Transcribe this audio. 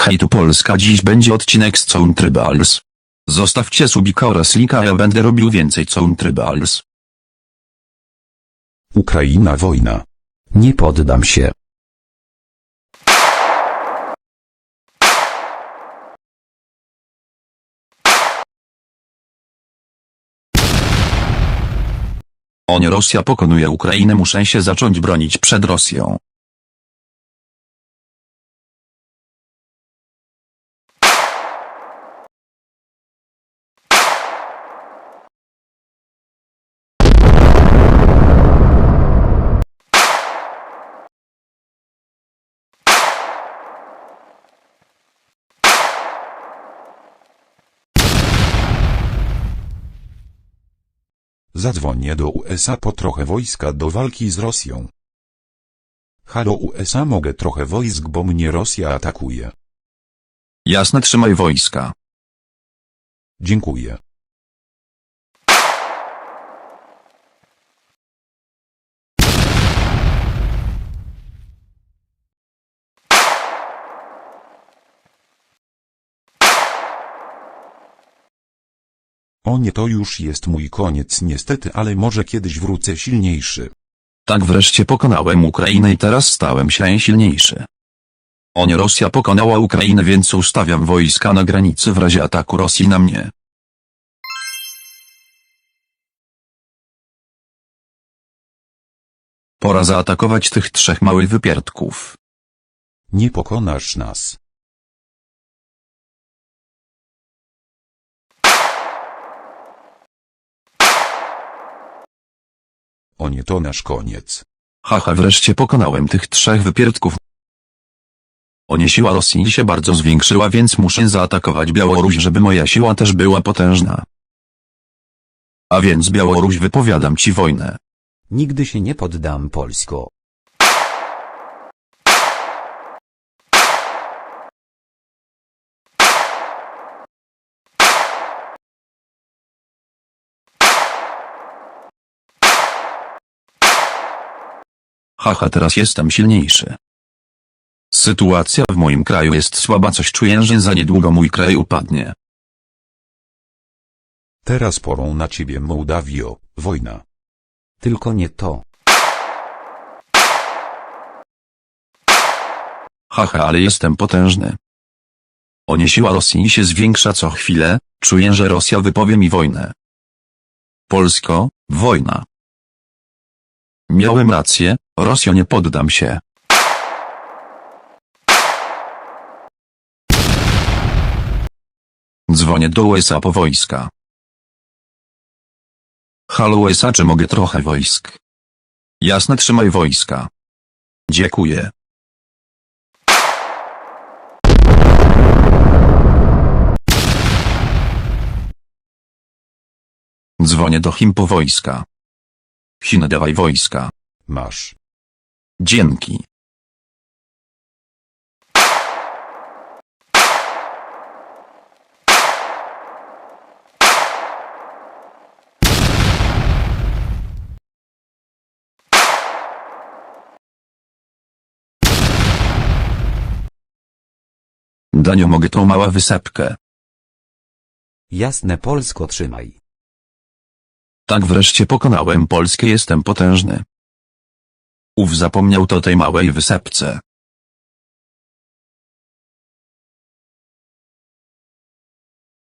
Hej tu Polska dziś będzie odcinek z Tribals. Zostawcie subika oraz linka ja będę robił więcej Tribals. Ukraina wojna. Nie poddam się. O nie Rosja pokonuje Ukrainę muszę się zacząć bronić przed Rosją. Zadzwonię do USA po trochę wojska do walki z Rosją. Halo USA mogę trochę wojsk bo mnie Rosja atakuje. Jasne trzymaj wojska. Dziękuję. O nie to już jest mój koniec niestety ale może kiedyś wrócę silniejszy. Tak wreszcie pokonałem Ukrainę i teraz stałem się silniejszy. O nie Rosja pokonała Ukrainę więc ustawiam wojska na granicy w razie ataku Rosji na mnie. Pora zaatakować tych trzech małych wypierdków. Nie pokonasz nas. O nie to nasz koniec. Haha wreszcie pokonałem tych trzech wypierdków. O nie siła Rosji się bardzo zwiększyła więc muszę zaatakować Białoruś żeby moja siła też była potężna. A więc Białoruś wypowiadam ci wojnę. Nigdy się nie poddam Polsko. Haha teraz jestem silniejszy. Sytuacja w moim kraju jest słaba coś czuję że za niedługo mój kraj upadnie. Teraz porą na ciebie Mołdawio, wojna. Tylko nie to. Haha ale jestem potężny. O nie siła Rosji się zwiększa co chwilę, czuję że Rosja wypowie mi wojnę. Polsko, wojna. Miałem rację, Rosjo nie poddam się. Dzwonię do USA po wojska. Halo USA czy mogę trochę wojsk? Jasne trzymaj wojska. Dziękuję. Dzwonię do Chin po wojska. Chiny dawaj wojska. Masz. Dzięki. Danio mogę tą mała wysepkę. Jasne Polsko trzymaj. Tak wreszcie pokonałem Polskę jestem potężny. Ów zapomniał to tej małej wysepce.